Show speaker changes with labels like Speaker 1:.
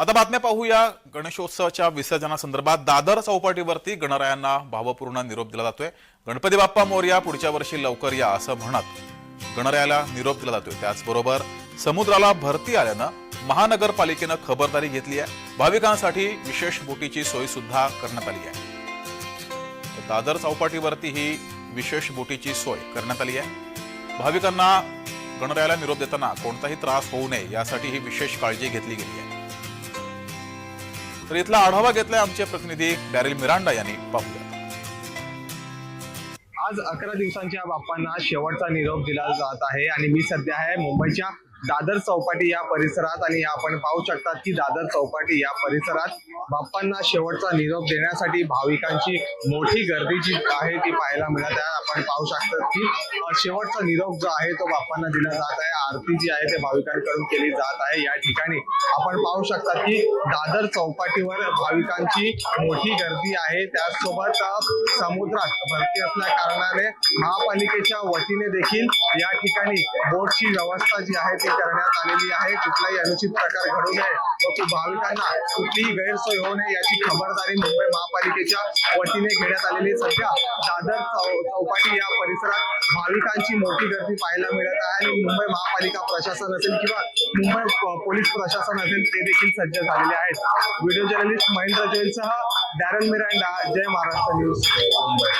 Speaker 1: आता बातम्या पाहूया. गणेशोत्सवाच्या विसर्जनासंदर्भात दादर चौपाटीवरती गणरायांना भावपूर्ण निरोप दिला जातोय. गणपती बाप्पा मोर्या पुढच्या वर्षी लवकर या असं म्हणत गणरायाला निरोप दिला जातोय. त्याचबरोबर समुद्राला भरती आल्यानं महानगरपालिकेनं खबरदारी घेतली आहे. भाविकांसाठी विशेष बोटीची सोय सुद्धा करण्यात आली आहे. दादर चौपाटीवरती ही विशेष बोटीची सोय करण्यात आली आहे. भाविकांना गणरायाला निरोप देताना कोणताही त्रास होऊ नये यासाठी ही विशेष काळजी घेतली गेली आहे. तर इथला आढावा घेतलाय आमचे प्रतिनिधी डॅरिल मिरांडा यांनी. पाहूया.
Speaker 2: आज अकरा दिवसांच्या बाप्पांना शेवटचा निरोप दिला जात आहे आणि मी सध्या आहे मुंबईच्या दादर चौपाटी या परिसरात आणि आपण पाहू शकतात की दादर चौपाटी या परिसरात बाप्पांना शेवटचा निरोप देण्यासाठी भाविकांची मोठी गर्दी जी आहे ती पाहायला मिळत आहे. आपण पाहू शकतात की शेवटचा निरोप जो आहे तो बाप्पांना दिला जात आहे. आरती जी आहे ते भाविकांकडून केली जात आहे. या ठिकाणी आपण पाहू शकता की दादर चौपाटीवर भाविकांची मोठी गर्दी आहे. त्याचसोबत समुद्रात भरती असल्या कारणाने महापालिकेच्या वतीने देखील या ठिकाणी बोटची व्यवस्था जी आहे ती करण्यात आलेली आहे. कुठलाही अनुचित प्रकार घडू नये भाविकांना कुठलीही गैरसोय होऊ नये याची खबरदारी मुंबई महापालिकेच्या वतीने घेण्यात आलेली आहे. सध्या दादर चौ- चौपाटी या परिसरात भाविकांची मोठी गर्दी पाहायला मिळत आहे आणि मुंबई महापालिका प्रशासन असेल किंवा मुंबई पोलीस प्रशासन असेल ते देखील सज्ज झालेले आहेत. Video journalist Mahendra जैनसह Darren Miranda Jai Maharashtra news Mumbai